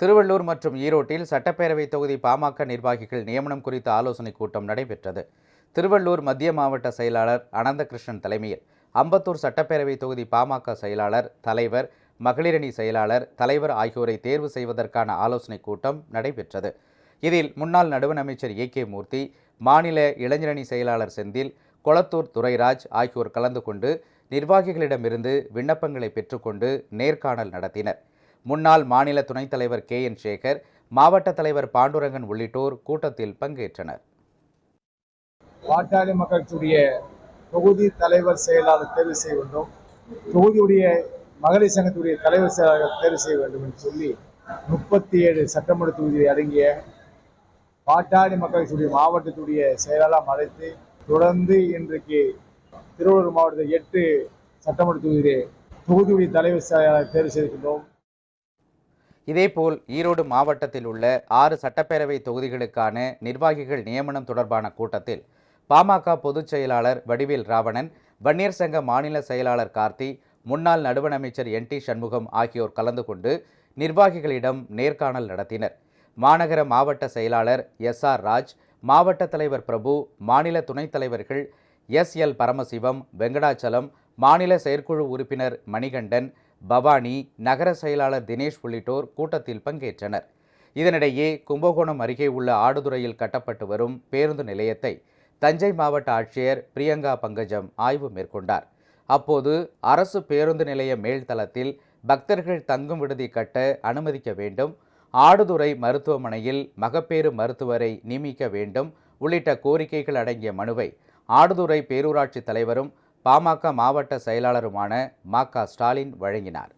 திருவள்ளூர் மற்றும் ஈரோட்டில் சட்டப்பேரவை தொகுதி பாமக நிர்வாகிகள் நியமனம் குறித்த ஆலோசனைக் கூட்டம் நடைபெற்றது. திருவள்ளூர் மத்திய மாவட்ட செயலாளர் அனந்தகிருஷ்ணன் தலைமையில் அம்பத்தூர் சட்டப்பேரவை தொகுதி பாமக செயலாளர் தலைவர் மகளிரணி செயலாளர் தலைவர் ஆகியோரை தேர்வு செய்வதற்கான ஆலோசனைக் கூட்டம் நடைபெற்றது. இதில் முன்னாள் நடுவண் அமைச்சர் ஏ. கே. மூர்த்தி மாநில இளைஞரணி செயலாளர் செந்தில் கொளத்தூர் துரைராஜ் ஆகியோர் கலந்து கொண்டு நிர்வாகிகளிடமிருந்து விண்ணப்பங்களை பெற்றுக்கொண்டு நேர்காணல் நடத்தினர். முன்னாள் மாநில துணைத் தலைவர் கே. என். சேகர் மாவட்ட தலைவர் பாண்டுரங்கன் உள்ளிட்டோர் கூட்டத்தில் பங்கேற்றனர். பாட்டாளி மக்களுடைய தொகுதி தலைவர் செயலாளர் தேர்வு செய்ய வேண்டும். தொகுதியுடைய மகளிர் சங்கத்துடைய தலைவர் செயலாளர் தேர்வு செய்ய வேண்டும் என்று சொல்லி முப்பத்தி ஏழு சட்டமன்ற தொகுதியை அடங்கிய பாட்டாளி மக்களுடைய மாவட்டத்துடைய செயலாளர் அழைத்து தொடர்ந்து இன்றைக்கு திருவள்ளூர் மாவட்டத்தில் எட்டு சட்டமன்ற தொகுதியிலே தொகுதியுடைய தலைவர் செயலாளர் தேர்வு செய்திருக்கின்றோம். இதேபோல் ஈரோடு மாவட்டத்தில் உள்ள ஆறு சட்டப்பேரவை தொகுதிகளுக்கான நிர்வாகிகள் நியமனம் தொடர்பான கூட்டத்தில் பாமக பொதுச் செயலாளர் வடிவேல் ராவணன் வன்னியர் சங்க மாநில செயலாளர் கார்த்தி முன்னாள் நடுவண் அமைச்சர் என் டி சண்முகம் ஆகியோர் கலந்து கொண்டு நிர்வாகிகளிடம் நேர்காணல் நடத்தினர். மாநகர மாவட்ட செயலாளர் எஸ் ஆர் ராஜ் மாவட்ட தலைவர் பிரபு மாநில துணைத் தலைவர்கள் எஸ் எல் பரமசிவம் வெங்கடாச்சலம் மாநில செயற்குழு உறுப்பினர் மணிகண்டன் பவானி நகர செயலாளர் தினேஷ் உள்ளிட்டோர் கூட்டத்தில் பங்கேற்றனர். இதனிடையே கும்பகோணம் அருகே உள்ள ஆடுதுறையில் கட்டப்பட்டு வரும் பேருந்து நிலையத்தை தஞ்சை மாவட்ட ஆட்சியர் பிரியங்கா பங்கஜம் ஆய்வு மேற்கொண்டார். அப்போது அரசு பேருந்து நிலைய மேல்தளத்தில் பக்தர்கள் தங்கும் விடுதி கட்ட அனுமதிக்க வேண்டும் ஆடுதுறை மருத்துவமனையில் மகப்பேறு மருத்துவரை நியமிக்க வேண்டும் உள்ளிட்ட கோரிக்கைகள் அடங்கிய மனுவை ஆடுதுறை பேரூராட்சி தலைவரும் பாமக மாவட்ட செயலாளருமான மா க ஸ்டாலின் வழங்கினார்.